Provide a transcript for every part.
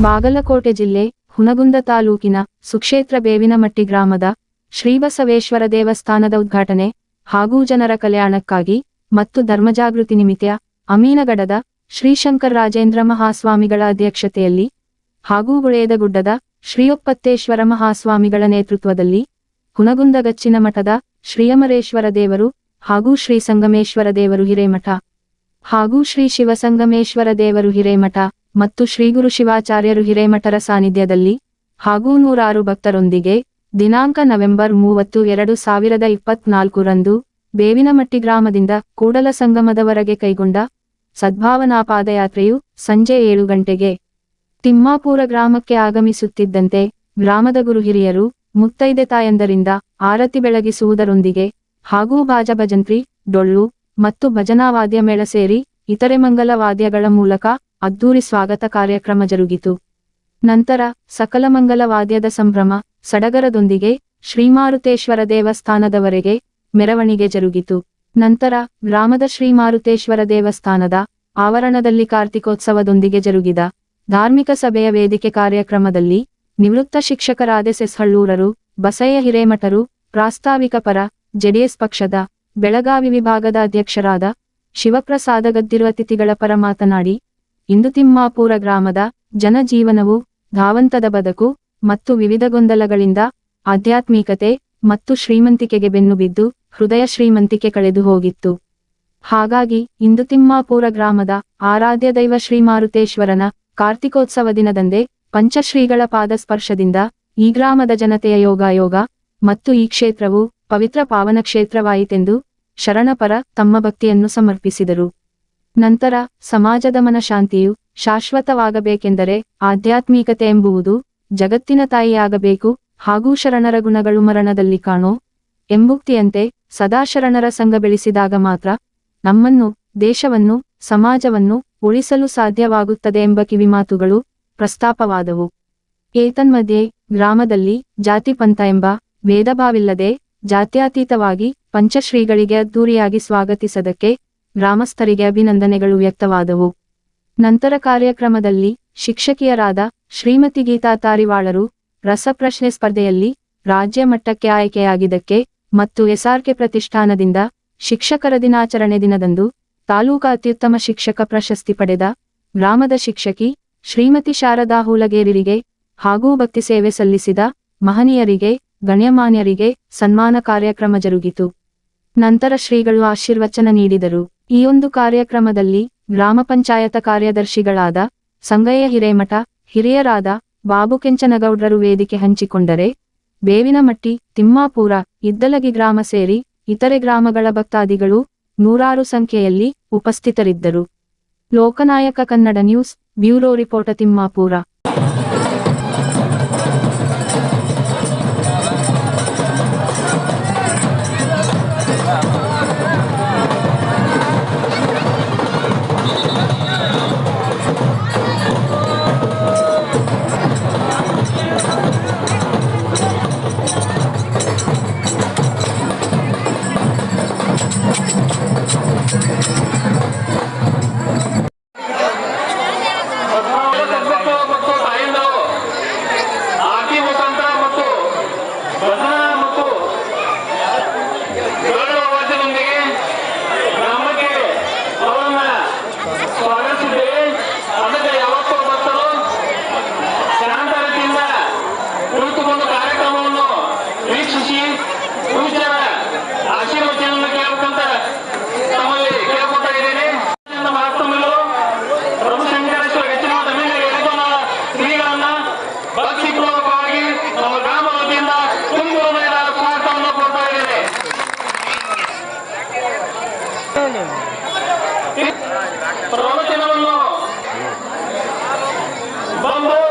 ಬಾಗಲಕೋಟೆ ಜಿಲ್ಲೆ ಹುನಗುಂದ ತಾಲೂಕಿನ ಸುಕ್ಷೇತ್ರ ಬೇವಿನಮಟ್ಟಿ ಗ್ರಾಮದ ಶ್ರೀಬಸವೇಶ್ವರ ದೇವಸ್ಥಾನದ ಉದ್ಘಾಟನೆ ಹಾಗೂ ಜನರ ಕಲ್ಯಾಣಕ್ಕಾಗಿ ಮತ್ತು ಧರ್ಮಜಾಗೃತಿ ನಿಮಿತ್ತ ಅಮೀನಗಡದ ಶ್ರೀಶಂಕರ ರಾಜೇಂದ್ರ ಮಹಾಸ್ವಾಮಿಗಳ ಅಧ್ಯಕ್ಷತೆಯಲ್ಲಿ ಹಾಗೂ ಗುಳೇದಗುಡ್ಡದ ಶ್ರೀಯೊಪ್ಪತ್ತೇಶ್ವರ ಮಹಾಸ್ವಾಮಿಗಳ ನೇತೃತ್ವದಲ್ಲಿ ಹುನಗುಂದಗಚ್ಚಿನ ಮಠದ ಶ್ರೀಯಮರೇಶ್ವರ ದೇವರು ಹಾಗೂ ಶ್ರೀ ಸಂಗಮೇಶ್ವರ ದೇವರು ಹಿರೇಮಠ ಹಾಗೂ ಶ್ರೀ ಶಿವಸಂಗಮೇಶ್ವರ ದೇವರು ಹಿರೇಮಠ ಮತ್ತು ಶ್ರೀಗುರು ಶಿವಾಚಾರ್ಯರು ಹಿರೇಮಠರ ಸಾನ್ನಿಧ್ಯದಲ್ಲಿ ಹಾಗೂ ನೂರಾರು ಭಕ್ತರೊಂದಿಗೆ ದಿನಾಂಕ ನವೆಂಬರ್ ಮೂವತ್ತು ಎರಡು ಸಾವಿರದ ಇಪ್ಪತ್ನಾಲ್ಕರಂದು ಬೇವಿನಮಟ್ಟಿ ಗ್ರಾಮದಿಂದ ಕೂಡಲ ಸಂಗಮದವರೆಗೆ ಕೈಗೊಂಡ ಸದ್ಭಾವನಾ ಪಾದಯಾತ್ರೆಯು ಸಂಜೆ ಏಳು ಗಂಟೆಗೆ ತಿಮ್ಮಾಪುರ ಗ್ರಾಮಕ್ಕೆ ಆಗಮಿಸುತ್ತಿದ್ದಂತೆ ಗ್ರಾಮದ ಗುರು ಹಿರಿಯರು ಮುತ್ತೈದೆ ತಾಯಂದರಿಂದ ಆರತಿ ಬೆಳಗಿಸುವುದರೊಂದಿಗೆ ಹಾಗೂ ಬಾಜಭಜಂತ್ರಿ ಡೊಳ್ಳು ಮತ್ತು ಭಜನಾ ವಾದ್ಯ ಮೇಳ ಸೇರಿ ಇತರೆ ಮಂಗಲವಾದ್ಯಗಳ ಮೂಲಕ ಅದ್ದೂರಿ ಸ್ವಾಗತ ಕಾರ್ಯಕ್ರಮ ಜರುಗಿತು. ನಂತರ ಸಕಲಮಂಗಲ ವಾದ್ಯದ ಸಂಭ್ರಮ ಸಡಗರದೊಂದಿಗೆ ಶ್ರೀಮಾರುತೇಶ್ವರ ದೇವಸ್ಥಾನದವರೆಗೆ ಮೆರವಣಿಗೆ ಜರುಗಿತು. ನಂತರ ಗ್ರಾಮದ ಶ್ರೀಮಾರುತೇಶ್ವರ ದೇವಸ್ಥಾನದ ಆವರಣದಲ್ಲಿ ಕಾರ್ತಿಕೋತ್ಸವದೊಂದಿಗೆ ಜರುಗಿದ ಧಾರ್ಮಿಕ ಸಭೆಯ ವೇದಿಕೆ ಕಾರ್ಯಕ್ರಮದಲ್ಲಿ ನಿವೃತ್ತ ಶಿಕ್ಷಕರಾದ ಸೆಸ್ಹಳ್ಳೂರರು, ಬಸಯ್ಯ ಹಿರೇಮಠರು, ಪ್ರಾಸ್ತಾವಿಕ ಪರ, ಜೆಡಿಎಸ್ ಪಕ್ಷದ ಬೆಳಗಾವಿ ವಿಭಾಗದ ಅಧ್ಯಕ್ಷರಾದ ಶಿವಪ್ರಸಾದ ಗದ್ದಿರುವ ಅತಿಥಿಗಳ ಪರ ಮಾತನಾಡಿ ಇಂದು ತಿಮ್ಮಾಪುರ ಗ್ರಾಮದ ಜನಜೀವನವು ಧಾವಂತದ ಬದುಕು ಮತ್ತು ವಿವಿಧ ಗೊಂದಲಗಳಿಂದ ಆಧ್ಯಾತ್ಮಿಕತೆ ಮತ್ತು ಶ್ರೀಮಂತಿಕೆಗೆ ಬೆನ್ನು ಬಿದ್ದು ಹೃದಯ ಶ್ರೀಮಂತಿಕೆ ಕಳೆದು ಹೋಗಿತ್ತು. ಹಾಗಾಗಿ ಇಂದು ತಿಮ್ಮಾಪುರ ಗ್ರಾಮದ ಆರಾಧ್ಯ ದೈವ ಶ್ರೀ ಮಾರುತೇಶ್ವರನ ಕಾರ್ತಿಕೋತ್ಸವ ದಿನದಂದೇ ಪಂಚಶ್ರೀಗಳ ಪಾದಸ್ಪರ್ಶದಿಂದ ಈ ಗ್ರಾಮದ ಜನತೆಯ ಯೋಗಾಯೋಗ ಮತ್ತು ಈ ಕ್ಷೇತ್ರವು ಪವಿತ್ರ ಪಾವನ ಕ್ಷೇತ್ರವಾಯಿತೆಂದು ಶರಣಪರ ತಮ್ಮ ಭಕ್ತಿಯನ್ನು ಸಮರ್ಪಿಸಿದರು. ನಂತರ ಸಮಾಜದ ಮನಶಾಂತಿಯು ಶಾಶ್ವತವಾಗಬೇಕೆಂದರೆ ಆಧ್ಯಾತ್ಮಿಕತೆ ಎಂಬುವುದು ಜಗತ್ತಿನ ತಾಯಿಯಾಗಬೇಕು. ಹಾಗೂ ಶರಣರ ಗುಣಗಳು ಮರಣದಲ್ಲಿ ಕಾಣೋ ಎಂಬುಕ್ತಿಯಂತೆ ಸದಾ ಶರಣರ ಸಂಘ ಬೆಳೆಸಿದಾಗ ಮಾತ್ರ ನಮ್ಮನ್ನು, ದೇಶವನ್ನು, ಸಮಾಜವನ್ನು ಉಳಿಸಲು ಸಾಧ್ಯವಾಗುತ್ತದೆ ಎಂಬ ಕಿವಿಮಾತುಗಳು ಪ್ರಸ್ತಾಪವಾದವು. ಏತನ್ಮಧ್ಯೆ ಗ್ರಾಮದಲ್ಲಿ ಜಾತಿ ಪಂಥ ಎಂಬ ಭೇದಭಾವಿಲ್ಲದೆ ಜಾತ್ಯಾತೀತವಾಗಿ ಪಂಚಶ್ರೀಗಳಿಗೆ ಅದ್ದೂರಿಯಾಗಿ ಸ್ವಾಗತಿಸದಕ್ಕೆ ಗ್ರಾಮಸ್ಥರಿಗೆ ಅಭಿನಂದನೆಗಳು ವ್ಯಕ್ತವಾದವು. ನಂತರ ಕಾರ್ಯಕ್ರಮದಲ್ಲಿ ಶಿಕ್ಷಕಿಯರಾದ ಶ್ರೀಮತಿ ಗೀತಾ ತಾರಿವಾಳರು ರಸಪ್ರಶ್ನೆ ಸ್ಪರ್ಧೆಯಲ್ಲಿ ರಾಜ್ಯ ಮಟ್ಟಕ್ಕೆ ಆಯ್ಕೆಯಾಗಿದ್ದಕ್ಕೆ ಮತ್ತು ಎಸ್ಆರ್ಕೆ ಪ್ರತಿಷ್ಠಾನದಿಂದ ಶಿಕ್ಷಕರ ದಿನಾಚರಣೆ ದಿನದಂದು ತಾಲೂಕಾ ಅತ್ಯುತ್ತಮ ಶಿಕ್ಷಕ ಪ್ರಶಸ್ತಿ ಪಡೆದ ಗ್ರಾಮದ ಶಿಕ್ಷಕಿ ಶ್ರೀಮತಿ ಶಾರದಾ ಹೂಲಗೇರಿರಿಗೆ ಹಾಗೂ ಭಕ್ತಿ ಸೇವೆ ಸಲ್ಲಿಸಿದ ಮಹನೀಯರಿಗೆ, ಗಣ್ಯಮಾನ್ಯರಿಗೆ ಸನ್ಮಾನ ಕಾರ್ಯಕ್ರಮ ಜರುಗಿತು. ನಂತರ ಶ್ರೀಗಳು ಆಶೀರ್ವಚನ ನೀಡಿದರು. ಈ ಒಂದು ಕಾರ್ಯಕ್ರಮದಲ್ಲಿ ಗ್ರಾಮ ಪಂಚಾಯತ ಕಾರ್ಯದರ್ಶಿಗಳಾದ ಸಂಗಯ್ಯ ಹಿರೇಮಠ, ಹಿರಿಯರಾದ ಬಾಬು ಕೆಂಚನಗೌಡ್ರರು ವೇದಿಕೆ ಹಂಚಿಕೊಂಡರೆ, ಬೇವಿನಮಟ್ಟಿ, ತಿಮ್ಮಾಪುರ, ಇದ್ದಲಗಿ ಗ್ರಾಮ ಸೇರಿ ಇತರೆ ಗ್ರಾಮಗಳ ಭಕ್ತಾದಿಗಳು ನೂರಾರು ಸಂಖ್ಯೆಯಲ್ಲಿ ಉಪಸ್ಥಿತರಿದ್ದರು. Lokanayaka Kannada news, bureau report Timmapura. ಪ್ರವಚನವನ್ನು ಬಂದು ಈ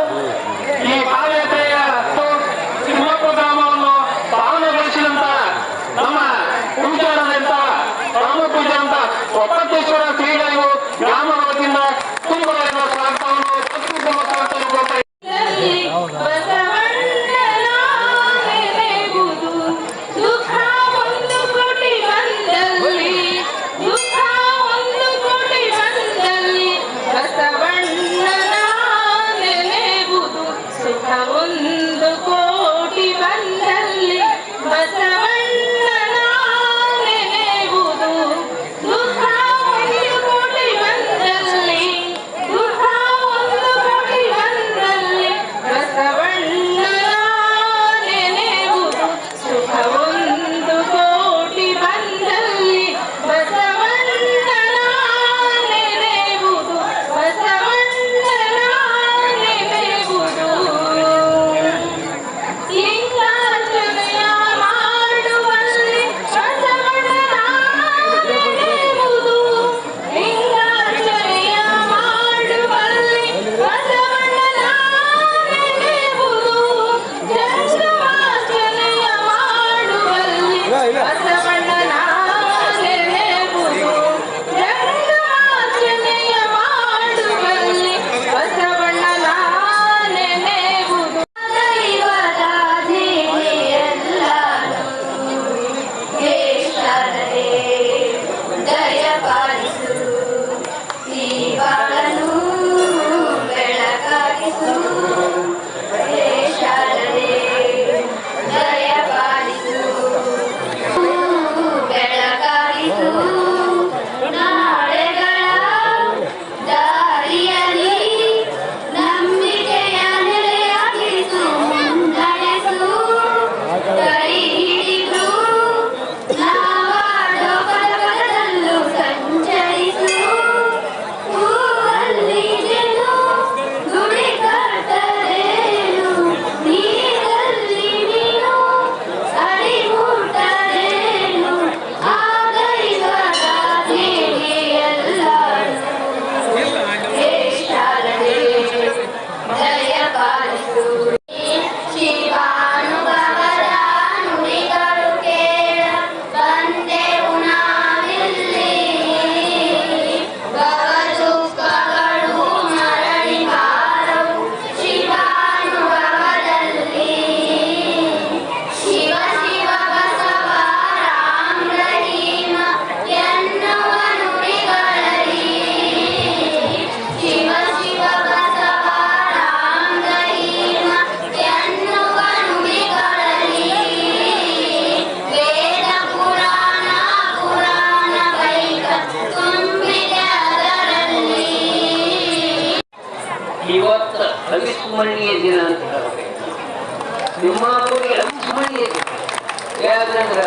أهن ಅವಿಸ್ಮರಣೀಯ ದಿನ ಅಂತ ತಿಮ್ಮಾಪುರಿ ಅವಿಸ್ಮರಣೀಯ ದಿನ ಯಾಕಂದ್ರ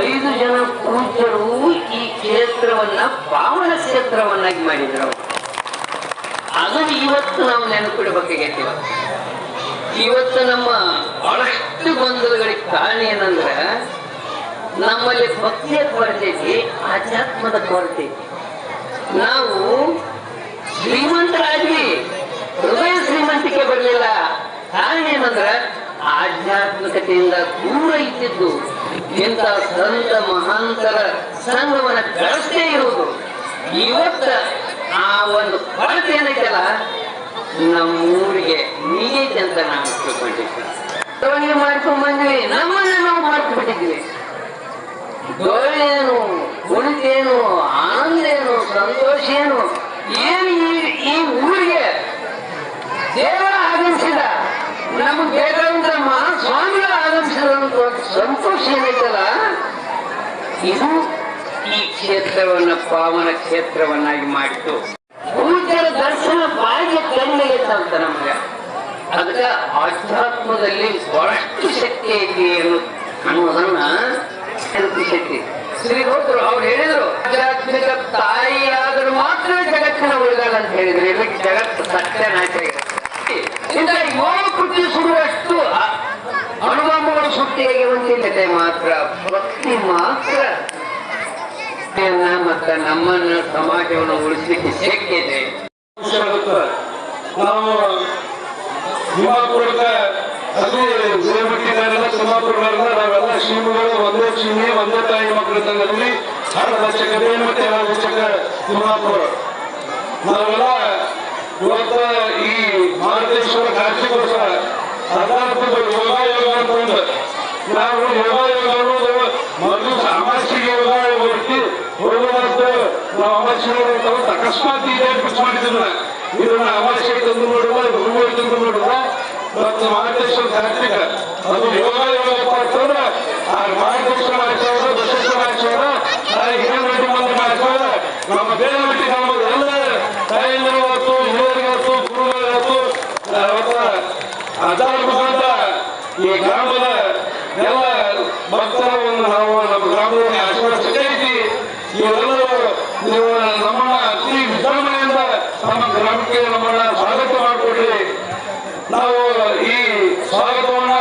ಐದು ಜನ ಪೂಜರು ಈ ಕ್ಷೇತ್ರವನ್ನ ಪಾವನ ಕ್ಷೇತ್ರವನ್ನಾಗಿ ಮಾಡಿದ್ರು. ಅದನ್ನು ಇವತ್ತು ನಾವು ನೆನಪಿಡಬೇಕಾಗೈತಿ. ಇವತ್ತು ನಮ್ಮ ಬಹಳಷ್ಟು ಗೊಂದಲಗಳಿಗೆ ಕಾರಣ ಏನಂದ್ರೆ, ನಮ್ಮಲ್ಲಿ ಭಕ್ತಿಯ ಕೊರತೆ ಆಧ್ಯಾತ್ಮದ ಕೊರತೆ ನಾವು ಶ್ರೀಮಂತರಾಗಿ ಹೃದಯ ಶ್ರೀಮಂತಿಕೆ ಬರಲಿಲ್ಲ ಕಾರಣ ಏನಂದ್ರ ಆಧ್ಯಾತ್ಮಿಕತೆಯಿಂದ ದೂರ ಇದ್ದಿದ್ದು ಇಂಥ ಸಂತ ಮಹಾಂತರ ಸಂಘವನ್ನ ಬೆಳೆಸದೇ ಇರುವುದು. ಇವತ್ತ ಆ ಒಂದು ಕೊರತೆ ಏನೈತಲ್ಲ, ನಮ್ಮೂರಿಗೆ ನೀಗೈತೆ ಅಂತ ನಾವು ತಿಳ್ಕೊಂಡಿದ್ವಿ ಮೆರವಣಿಗೆ ಮಾಡ್ಕೊಂಡ್ ಬಂದ್ವಿ, ನಮ್ಮನ್ನ ನಾವು ಮಾಡ್ಕೊಂಡ್ಬಿಟ್ಟಿದ್ವಿ ಗೋಳೇನು ಗುಣಿತೇನು ಆನಂದೇನು ಸಂತೋಷ ಏನು ಏನು ಈ ಊರಿಗೆ ದೇವರ ಆಗಮಿಸಿದ ನಮಗೆ ಬೇಕಾದಂತ ಮಹಾಸ್ವಾಮಿಗಳ ಆಗಮಿಸಿದ ಸಂತೋಷ ಏನೈತಲ್ಲ, ಇದು ಈ ಕ್ಷೇತ್ರವನ್ನ, ಪಾವನ ಕ್ಷೇತ್ರವನ್ನಾಗಿ ಮಾಡಿತು ಪೂಜ್ಯರ ದರ್ಶನ ಭಾಗ್ಯ ಕಣ್ಣಿಗೆ ಅಂತ ನಮ್ಗೆ. ಅದಕ್ಕೆ ಆಧ್ಯಾತ್ಮದಲ್ಲಿ ಬಹಳಷ್ಟು ಶಕ್ತಿ ಐತಿ ಅನ್ನೋದನ್ನ ಶಕ್ತಿ. ಶ್ರೀ ಹೋದ್ರು, ಅವ್ರು ಹೇಳಿದ್ರು ಆಧ್ಯಾತ್ಮಿಕ ತಾಯಿಯಾದರೂ ಮಾತ್ರ ಜಗತ್ತಿನ ಉಳಿದಾಳ ಅಂತ ಹೇಳಿದ್ರು. ಇಲ್ಲಿ ಜಗತ್ತು ಸತ್ಯನಾಶ ಇಂಥ ಏಳು ಕೃತಿ ಸುಡುವಷ್ಟು ಅನುಭವಗಳು ಸುಟ್ಟಿಗೆ ಹೊಂದಿಲ್ಲದೆ ಮಾತ್ರ, ಭಕ್ತಿ ಮಾತ್ರ. ಮತ್ತೆ ನಮ್ಮನ್ನ ಸಮಾಜವನ್ನು ಉಳಿಸಲಿಕ್ಕೆ ಶಕ್ಯ ಇದೆ. ನಾವು ತಿಮ್ಮಾಪುರಕ್ಕೆ ಅದೇ ತಿಮ್ಮಾಪುರಗಾರೆಲ್ಲ ನಾವೆಲ್ಲ ಶ್ರೀಮಗಳು ಒಂದೇ ಶ್ರೀಮಿ ಒಂದೇ ತಾಯಿ ಮಕ್ಕಳ ಇದ್ದಂಗಲ್ಲಿ ಹಣ ಲಕ್ಷಕ ಮತ್ತೆ ನಾವೆಲ್ಲ ಇವತ್ತ ಈ ಮಹಾದೇಶ್ವರ ಕಾರ್ಯಕ್ಕೋಸ್ಕರ ಅದಾದ್ಮೇಲೆ ಯೋಗ ಯೋಗ ಅಂತ ನಾವು ಯೋಗ ಯೋಗ ಅನ್ನೋದು ಮೊದಲು ಅಮಾಸಿಗೆ ಯೋಗ ಹೊರಟಿ ಹೋಗುವಂತ ನಾವು ನೋಡುವಂತ ಅಕಸ್ಮಾತ್ ಈಗ ಫಿಕ್ಸ್ ಮಾಡಿದ್ರನ್ನ ಇದನ್ನ ಅಮಾಸ್ಯೆ ತಂದು ನೋಡುವ ಗುರುಗಳು ತಂದು ನೋಡುವ ಮತ್ತು ಮಹಾದೇಶ್ವರ ಕಾರ್ತಿಕ ಅದು ಯೋಗ ಯೋಗ ಅಂತಂದ್ರೆ, ಆ ಮಹಾದೇಶ್ವರ ಮಾಡಿಸೋದು ಬಸವೇಶ್ವರ ಮಾಡಿಸೋದು ಹಿರಿಯ ಮಂದಿರ ಆಚಾರ ನಮ್ಮ ಬೇರೆ ಮಟ್ಟಿ ನಮ್ಮ ಎಲ್ಲ ತಾಯಂದಿರು ಆಯ್ತು ಹಿರಿಯರಿಗಾಯ್ತು ಗುರುಗಳಿಗಾಯ್ತು ಅವತ್ತ ಅದಾದ ಮುಖಾಂತರ ಈ ಗ್ರಾಮದ ಎಲ್ಲ ಭಕ್ತರ ಒಂದು ನಾವು ನಮ್ಮ ಗ್ರಾಮದಲ್ಲಿ ಆಶೀರ್ವಾದ ಸಿಗೈತಿ ಇವರೆಲ್ಲರೂ ನೀವು ನಮ್ಮನ್ನ ಅತಿ ವಿಜೃಂಭಣೆಯಿಂದ ನಮ್ಮ ಗ್ರಾಮಕ್ಕೆ ನಮ್ಮನ್ನ ಸ್ವಾಗತ ಮಾಡಿಕೊಡ್ರಿ ನಾವು ಈ ಸ್ವಾಗತವನ್ನ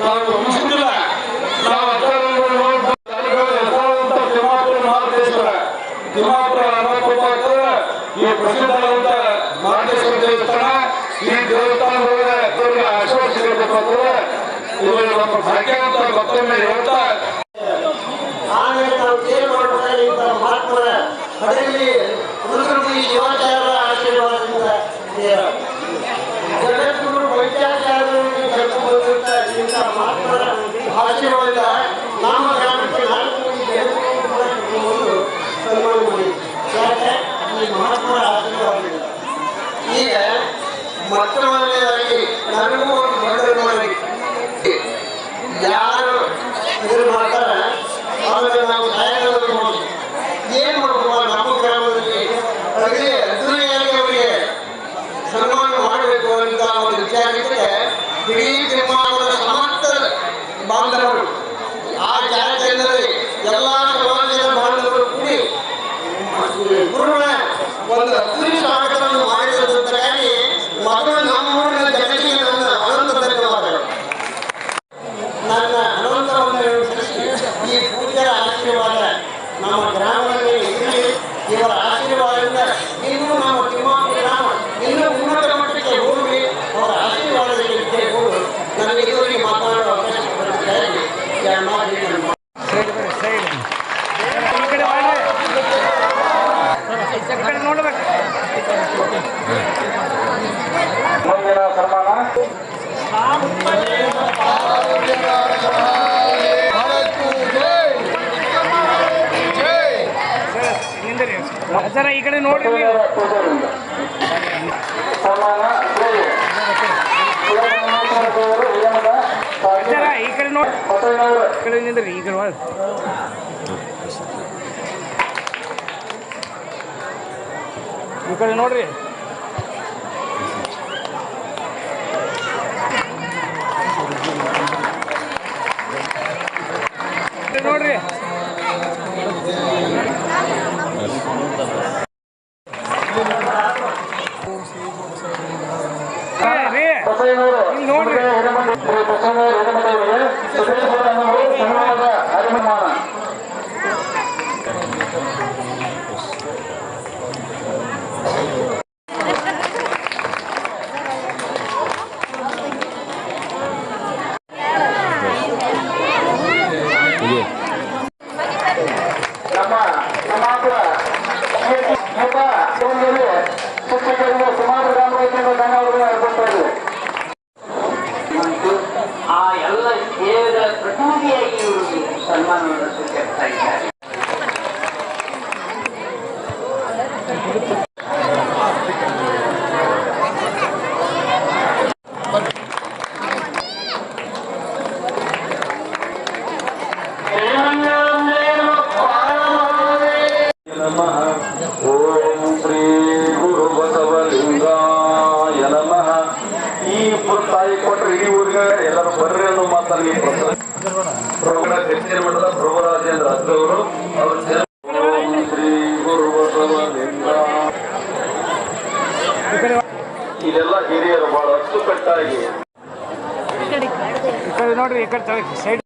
ನಾವು ಮುಗಿಸುತ್ತಿಲ್ಲ ನಾವು ಹೆಸರಾದಂತ ತಿಮ್ಮಾಪುರ ಮಹಾದೇಶ್ವರ ತಿಮ್ಮಾಪುರ ಅನಾಥೋಪಾತ್ರ ಈ ಪ್ರಸಿದ್ಧವಾದಂತ ಮಹಾದೇಶ್ವರ ದೇವಸ್ಥಾನ ಈ ದೇವಸ್ಥಾನದೊಳಗೆ ದೇವರಿಗೆ ಆಶೀರ್ವಾದ ಸಿಗಬೇಕು ಅಂದ್ರೆ ಇದು ನಮ್ಮ ಭಾಗ್ಯ ಅಂತ ಮತ್ತೊಮ್ಮೆ ಹೇಳ್ತಾ ಶಿವಾಚಾರ್ಯರ ಆಶೀರ್ವಾದದಿಂದ ಆಶೀರ್ವಾದ ನಮ್ಮ ಗ್ರಾಮಕ್ಕೆ ನಾಲ್ಕು ಮಂದಿ ಜಗದ್ಗುರು ಕೂಡ ಕರ್ಕೊಂಡ್ಬಂದು ಸನ್ಮಾನ ಮಾಡಿದ್ವಿ ಯಾಕೆ ಈ ಮಹಾತ್ಮರ ಆಶೀರ್ವಾದದಿಂದ ಈಗ ಮೊಟ್ಟಮೊದಲನೇದಾಗಿ ನನಗೂ ಒಂದು ದೊಡ್ಡ ಮಾಡಿ ಯಾರು ಇದನ್ನು ಮಾಡ್ತಾರೆ ಆಮೇಲೆ ನಾವು ಸಾಯಂಕಾಲ ನೋಡಿ ಏನು ಮಾಡಬೇಕು ನಮ್ಮ ಗ್ರಾಮದಲ್ಲಿ ಅವರಿಗೆ ಅದ್ದೂರಿಯಾಗಿ ಅವರಿಗೆ ಸನ್ಮಾನ ಮಾಡಬೇಕು ಅಂತ ಒಂದು ವಿಚಾರಕ್ಕೆ ಇಡೀ ತಿಮ್ಮಾವರ ಸಮಸ್ತ ಬಾಂಧವರು ಆ ಕಾರ್ಯಕ್ರಮದಲ್ಲಿ ಎಲ್ಲ ಸಮಾಜದ ಬಾಂಧವರು ಕೂಡಿ ಗುರುಗಳ ಒಂದು ಅದ್ದೂರಿ ಸ್ವಾಗತವನ್ನು ಮಾಡಿರೋದಕ್ಕಾಗಿ ಮೊದಲು ನಮ್ಮ ಊರಿನ ಜನತೆಗೆ ನನ್ನ ಅನಂತ ಧನ್ಯವಾದಗಳು ನನ್ನ ಅನಂತವನ್ನು ಸಲ್ಲಿಸಿ ಈ ಪೂಜ್ಯರ ಆಶೀರ್ವಾದ ನಮ್ಮ ಗ್ರಾಮದಲ್ಲಿ ಇರಲಿ ಇವರ ಆಶೀರ್ವಾದದಿಂದ ಇನ್ನೂ ನಮ್ಮ ತಿಮ್ಮಾಪುರ ಗ್ರಾಮ ಇನ್ನೂ ಉನ್ನತ ಮಟ್ಟಕ್ಕೆ ಹೋಗಲಿ ಅವರ ಆಶೀರ್ವಾದದಲ್ಲಿ ಇರಬೇಕು ನನಗೆ ಇದುವರೆಗೆ ಮಾತನಾಡುವ ಅವಕಾಶ ಕೊಟ್ಟಿದ್ದಾರೆ ಈ ಅಣ್ಣಾಜಿ ನನ್ನ ಮುಂದಿನ ಸನ್ಮಾನ ಸರ, ಈ ಕಡೆ ಹಿರಿಯಮಠ ಸರ, ಈ ಕಡೆ ನೋಡಿ ಈ ಕಡೆ ನಿಂದ್ರಿ ಈ ಕಡೆ ಈ ಕಡೆ ನೋಡ್ರಿ ನೋಡ್ರಿ ಏ, ರೀ ಇಲ್ಲಿ ನೋಡ್ರಿ ನಮ್ಮ ಸಮಾಜದ ಯುವ ಯುವಕರಿಗೆ ಶಿಕ್ಷಕರಿಗೆ ಸುಮಾರು ಗ್ರಾಮ ರೈತರಿಂದ ಧನ್ಯವಾದಗಳು ಅರ್ಪಿಸ್ತಾ ಇದ್ದೀವಿ ಮತ್ತು ಆ ಎಲ್ಲ ಸೇವೆಗಳ ಪ್ರತಿನಿಧಿಯಾಗಿ ಇವರು ಸನ್ಮಾನವನ್ನು ಸ್ವೀಕರಿಸ್ತಾ ಇದ್ದಾರೆ ನಮಃ ಓಂ ಶ್ರೀ ಗುರು ಬಸವಲಿಂಗಾಯ ನಮಃ ಈ ಇಬ್ಬರು ತಾಯಿ ಕೊಟ್ಟರೆ ಇಡೀ ಊರಿಗೆ ಎಲ್ಲರೂ ಬರ್ರಿ ಅನ್ನೋ ಮಾತಲ್ಲಿ ಈ ಪ್ರಸ- ಪ್ರಭುಗಳ ಕಚೇರಿ ಮಠದ ಪ್ರಭುರಾಜೇಂದ್ರ ಅದ್ರವರು ಅವರು ಜನ- ಓಂ ಶ್ರೀ ಗುರು ಬಸವಲಿಂಗ ಇದೆಲ್ಲ ಹಿರಿಯರು ಬಹಳ ಅಚ್ಚುಕಟ್ಟಾಗಿ ಈ ಕಡೆ ನೋಡ್ರಿ ಈ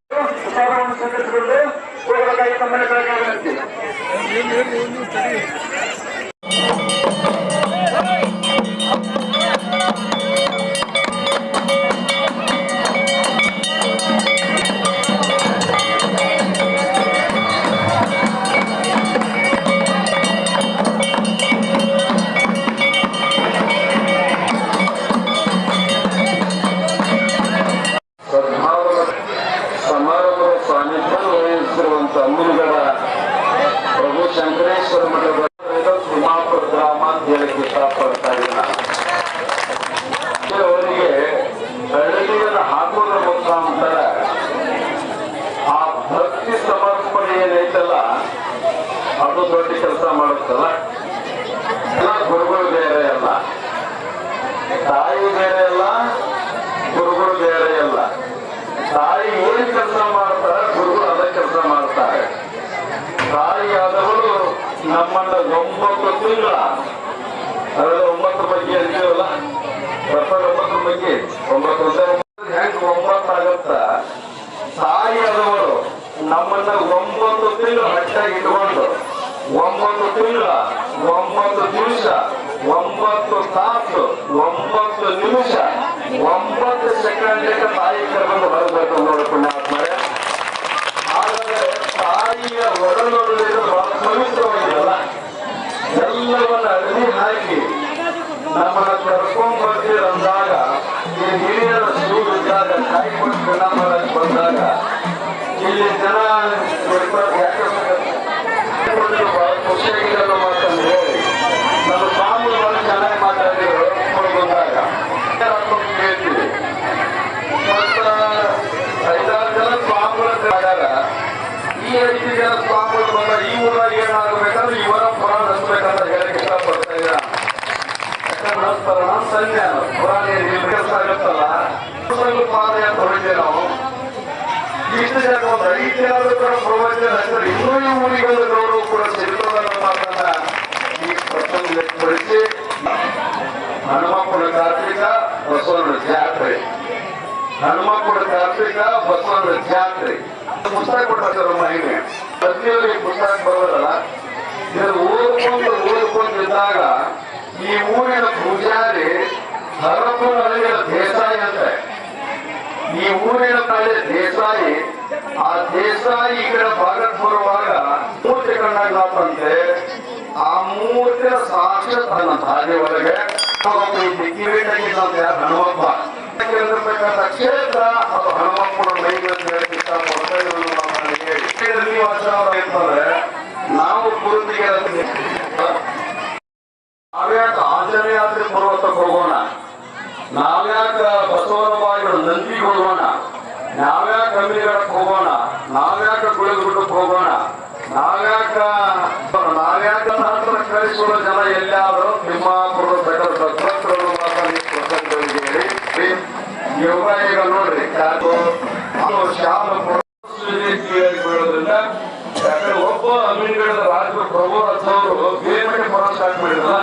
ನಮ್ಮನ್ನ ಒಂಬತ್ತು ತಿಂಗಳ. ಅದರಲ್ಲಿ ಒಂಬತ್ತು ಬಗ್ಗೆ ಅಂತೀವಲ್ಲ? ಪ್ರಪಂಚ ಒಂಬತ್ತು ಬಗ್ಗೆ. ಒಂಬತ್ತು ಒಂಬತ್ತು ಹೆಂಗ್ ಒಂಬತ್ತಾಗತ್ತ ತಾಯಿ ಆದವರು ನಮ್ಮನ್ನ ಒಂಬತ್ತು ತಿಂಗಳು ಹಟ್ಟಾಗಿ ಇಟ್ಕೊಂಡು, ಒಂಬತ್ತು ತಿಂಗಳ, ಒಂಬತ್ತು ದಿವಸ, ಒಂಬತ್ತು ತಾಸು, ಒಂಬತ್ತು ನಿಮಿಷ, ಒಂಬತ್ತು ಸೆಕೆಂಡ್ ತಾಯಿ ಕರ್ಕೊಂಡು ಬರಬೇಕು ನೋಡಿ ಆದ್ಮೇಲೆ ಆದರೆ ತಾಯಿಯ ಒಡಲೊಡಲಿಗೆ ಬಹಳ ಎಲ್ಲವನ್ನ ಅಡವಿ ಹಾಕಿ ನಮ್ಮನ್ನ ಕರ್ಕೊಂಡ್ ಬರ್ತೀರ ಅಂದಾಗ ಈ ಹಿರಿಯರ ಸೂರು ಇದ್ದಾಗ, ತಾಯಿ ಕೊಟ್ಟು ಮಾಡಕ್ ಬಂದಾಗ ಇಲ್ಲಿ ಜನ ಬಹಳ ಖುಷಿಯಾಗಿದೆ ಅನ್ನೋ ಮಾತನ್ನು ಹೇಳಿ ನಮ್ಮ ಸ್ವಾಮಿಗಳು ಚೆನ್ನಾಗಿ ಮಾತಾಡಿದ್ರು ಬಂದಾಗ ಕೇಳ್ತೀವಿ ಮತ್ತ ಐದಾರು ಜನ ಸ್ವಾಮಿಗಳ ಈ ಐದು ಜನ ಸ್ವಾಮಿಗಳು ಬಂದ ಈ ಊರಾಗ ಏನಾಗಬೇಕಂದ್ರೆ ಇವರ ಪುರ ನಡೆಸ್ಬೇಕಂತ ಹೇಳಕ್ ಇಷ್ಟಪಡ್ತಾ ಇದ್ದೀರ ನಮ್ಮ ಸನ್ಯಾನ ಕೆಲಸ ಆಗುತ್ತಲ್ಲ? ಪಾದಯಾತ್ರೆ ಹೊರಟಿವಿ ನಾವು. ಇಷ್ಟು ಜನ ಒಂದು ಐದು ಜನ ಕೂಡ ಪ್ರವಚನ ನಡೆಸಿದ್ರೆ ಇನ್ನೂ ಈ ಊರಿಗೆ ಒಂದು ಗೌರವ ಕೂಡ ಸಿಗ್ತದನ್ನ ಮಾತನ್ನ ಈ ಪ್ರಸಂಗ ವ್ಯಕ್ತಪಡಿಸಿ ಹನುಮಪ್ಪನ ಕಾರ್ತಿಕ, ಬಸವನ ಜಾತ್ರೆ. ಹನುಮಪ್ಪನ ಕಾರ್ತಿಕ, ಬಸವನ ಜಾತ್ರೆ. ಪುಸ್ತಕ ಕೊಟ್ಟಿರ್ತಾರೆ ಮಹಿಮೆ. ಪ್ರತಿಯೊಂದು ಪುಸ್ತಕ ಬರೋದಲ್ಲ. ಇದನ್ನು ಓದ್ಕೊಂಡು ಓದ್ಕೊಂಡು ಇದ್ದಾಗ ಈ ಊರಿನ ಪೂಜಾರಿ ಹರಪನಹಳ್ಳಿಯ ದೇಸಾಯಿ ಅಂತ. ಈ ಊರಿನ ತಾಳೆ ದೇಸಾಯಿ, ಆ ದೇಸಾಯಿ ಈ ಕಡೆ ಭಾಗಕ್ಕೆ ಮೂರ್ತಿ ಕಂಡಾಗ ಆ ಮೂರ್ತಿಯ ಸಾಕ್ಷಾತ್ ನನ್ನ ತಾಯಿ ಒಳಗೆ. ಯಾರು ಹನುಮಪ್ಪ. ಕೇಳಿರ್ತಕ್ಕಂಥ ಕ್ಷೇತ್ರ ಅದು ಹನುಮಪ್ಪನ ಮೈಗೆ ಅಂತ ಹೇಳಿ ಇದರಲ್ಲಿ ಕಳಿಸುವ ಜನ ಎಲ್ಲಾದರೂ ತಿಮ್ಮಾಪುರದ ಬೆಟ್ಟದ ಹೇಳಿ ಯೋಗ ಈಗ ನೋಡ್ರಿ ಇರೋದ್ರಿಂದ ಯಾಕಂದ್ರೆ ಒಬ್ಬ ಅಮೀನ್ಗಢದ ರಾಜರು ಪ್ರಭು ಅವರು ಬೇರ್ಮಟ್ಟೆ ಬರೋ ಸ್ಟಾರ್ಟ್ ಮಾಡಿದ್ರಲ್ಲ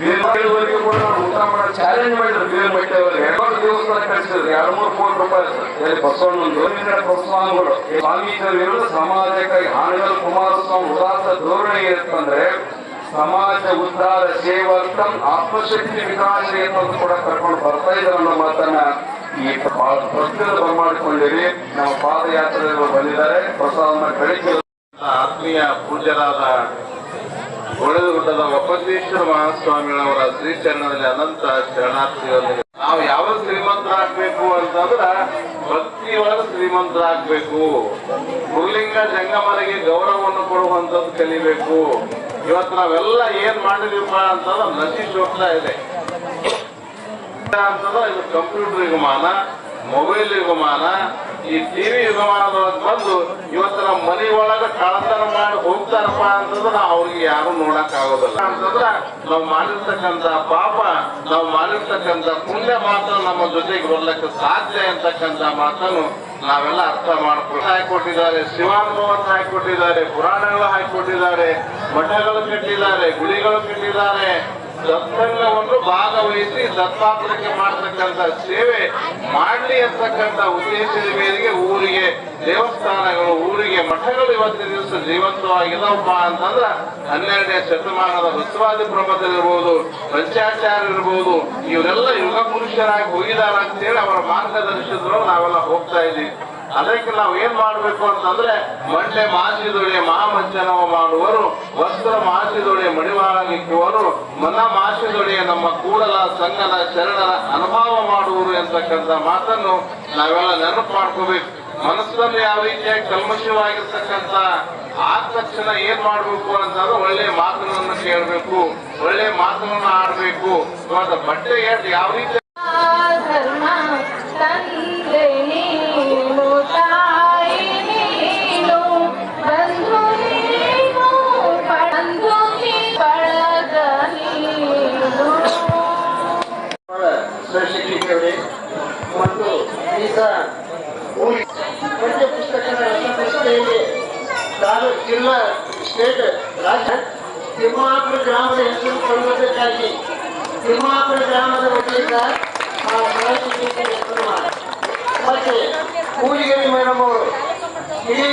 ಬೇರ್ಮಟ್ಟೆವರೆಗೂ ಕೂಡ ಊಟ ಮಾಡೋ ಚಾಲೆಂಜ್ ಮಾಡಿದ್ರು ಬೇರ್ಮಟ್ಟೆ ಅವರಿಗೆ ಎರಡು ದೇವಸ್ಥಾನ ಕಳಿಸಿದ್ರು ಎರಡು, ಮೂರು ಕೋಟಿ ರೂಪಾಯಿ ಬಸವಣ್ಣಂದು ಪ್ರೋತ್ಸಾಹಗಳು ಬಸವಣ್ಣಗಳು ಸ್ವಾಮೀಜಿ ವಿರುದ್ಧ ಸಮಾಜಕ್ಕಾಗಿ ಹಾನಗಲ್ ಕುಮಾರಸ್ವಾಮಿ ಉದಾಸ ಧೋರಣೆ ಇರುತ್ತಂದ್ರೆ ಸಮಾಜ ಉದ್ಧಾರ ಸೇವಕ ಆತ್ಮಶಕ್ತಿ ವಿಕಾಸ ಅಂತ ಕೂಡ ಕರ್ಕೊಂಡು ಬರ್ತಾ ಇದ್ದಾರೆ ಅನ್ನೋ ಮಾತನ್ನ ಈ ಪ್ರಶ್ನೆ ಬರ್ಮಾಡಿಕೊಂಡಿರಿ ನಮ್ಮ ಪಾದಯಾತ್ರೆಗಳು ಬಂದಿದ್ದಾರೆ. ಪ್ರಸಾದನ ಕಳಿಸಿ ಆತ್ಮೀಯ ಪೂಜ್ಯರಾದ ಒಳದುಗುಡ್ಡದ ಒಪ್ಪಂದೇಶ್ವರ ಮಹಾಸ್ವಾಮಿಗಳವರ ಶ್ರೀಚರಣದಲ್ಲಿ ಅನಂತ ಶರಣಾರ್ಥಿಗಳೊಂದಿಗೆ ನಾವು ಯಾವ ಶ್ರೀಮಂತರಾಗ್ಬೇಕು ಅಂತಂದ್ರ ಭಕ್ತಿಯೊಳಗ ಶ್ರೀಮಂತರಾಗ್ಬೇಕು. ಗುರುಲಿಂಗ ಜಂಗಮರಿಗೆ ಗೌರವವನ್ನು ಕೊಡುವಂತದ್ದು ಕಲಿಬೇಕು. ಇವತ್ತು ನಾವೆಲ್ಲ ಏನ್ ಮಾಡಿದೀವಪ್ಪ ಅಂತಂದ್ರೆ ನಶಿಸಿ ಹೋಗ್ತಾ ಇದೆ. ಅಂತಂದ್ರೆ ಇದು ಕಂಪ್ಯೂಟರ್ ಯುಗಮಾನ, ಮೊಬೈಲ್ ಯುಗಮಾನ, ಈ ಟಿವಿ ಯುಗಮಾನದೊಳಗೆ ಬಂದು ಇವತ್ತು ನಮ್ಮ ಮನೆ ಒಳಗ ಕಳತನ ಮಾಡಿ ಹೋಗ್ತಾರಪ್ಪ ಅಂತಂದ್ರೆ ಅವ್ರಿಗೆ ಯಾರು ನೋಡಕ್ ಆಗೋದಿಲ್ಲ. ಅಂತಂದ್ರ ನಾವು ಮಾಡಿರ್ತಕ್ಕಂತ ಪಾಪ, ನಾವು ಮಾಡಿರ್ತಕ್ಕಂತ ಪುಣ್ಯ ಮಾತ್ರ ನಮ್ಮ ಜೊತೆಗೆ ಬರ್ಲಕ್ಕೆ ಸಾಧ್ಯ ಅಂತಕ್ಕಂತ ಮಾತನ್ನು ನಾವೆಲ್ಲ ಅರ್ಥ ಮಾಡ್ಕೊಂಡು ಹಾಕಿಕೊಟ್ಟಿದ್ದಾರೆ ಶಿವಾನುಭವವನ್ನು ಹಾಕಿಕೊಟ್ಟಿದ್ದಾರೆ, ಪುರಾಣಗಳು ಹಾಕಿಕೊಟ್ಟಿದ್ದಾರೆ. ಮಠಗಳು ಕಟ್ಟಿದ್ದಾರೆ ಗುಡಿಗಳು ಕಟ್ಟಿದ್ದಾರೆ. ಸತ್ಸಂಗವನ್ನು ಭಾಗವಹಿಸಿ ದತ್ತಾತ್ರಕ್ಕೆ ಮಾಡತಕ್ಕಂತ ಸೇವೆ ಮಾಡಲಿ ಅಂತಕ್ಕಂತ ಉದ್ದೇಶದ ಮೇರೆಗೆ ಊರಿಗೆ, ದೇವಸ್ಥಾನಗಳು, ಊರಿಗೆ ಮಠಗಳು ಇವತ್ತಿನ ದಿವಸ ಜೀವಂತವಾಗಿಲ್ಲವಪ್ಪ ಅಂತಂದ್ರ ಹನ್ನೆರಡನೇ ಶತಮಾನದ ಬಸವಾದಿ ಪ್ರಬಂಧರಿರ್ಬೋದು ಪಂಚಾಚಾರ್ಯ ಇರ್ಬೋದು, ಇವರೆಲ್ಲ ಯುಗ ಪುರುಷರಾಗಿ ಹೋಗಿದಾರ ಅಂತೇಳಿ ಅವರ ಮಾರ್ಗದರ್ಶನದೊಳಗೆ ನಾವೆಲ್ಲ ಹೋಗ್ತಾ ಇದ್ದೀವಿ. ಅದಕ್ಕೆ ನಾವು ಏನ್ ಮಾಡ್ಬೇಕು ಅಂತಂದ್ರೆ ಮಂಡೆ ಮಾಸಿದೊಳೆ ಮಹಾಮಂಚನವ ಮಾಡುವರು, ವಸ್ತ್ರ ಮಾಸಿದೊಳೆ ಮಡಿವಾಳಗಿಕ್ಕುವರು ಮನ ಮಾಸಿದೊಳೆ ನಮ್ಮ ಕೂಡಲ ಸಂಘದ ಶರಣರ ಅನುಭವ ಮಾಡುವರು ಎಂತಕ್ಕಂಥ ಮಾತನ್ನು ನಾವೆಲ್ಲ ನೆನಪು ಮಾಡ್ಕೋಬೇಕು. ಮನಸ್ಸನ್ನು ಯಾವ ರೀತಿಯಾಗಿ ಕಲ್ಮಶವಾಗಿರ್ತಕ್ಕಂತ ಆದ ತಕ್ಷಣ ಏನ್ ಮಾಡ್ಬೇಕು ಅಂತಂದ್ರೆ ಒಳ್ಳೆ ಮಾತುಗಳನ್ನು ಕೇಳಬೇಕು, ಒಳ್ಳೆ ಮಾತುಗಳನ್ನು ಆಡ್ಬೇಕು. ಬಟ್ಟೆ ಯಾವ ರೀತಿ ಶಿಕ್ಷಕರೇ ಮತ್ತು ಈಗ ಪಠ್ಯ ಪುಸ್ತಕದ ರಸಪ್ರಶ್ನೆಯಲ್ಲಿ ತಾಲೂಕು ಜಿಲ್ಲಾ ಸ್ಟೇಟ್ ರಾಜ್ಯ ತಿಮ್ಮಾಪುರ ಗ್ರಾಮದ ಹೆಸರು ಕೊಡುವುದಕ್ಕಾಗಿ ತಿಮ್ಮಾಪುರ ಗ್ರಾಮದ ವತಿಯಿಂದ ಆ ಮಾಡಿ. ಮತ್ತೆ ಕೂಲಿಗರಿ ಮೇಡಮ್ ಅವರು ಇಡೀ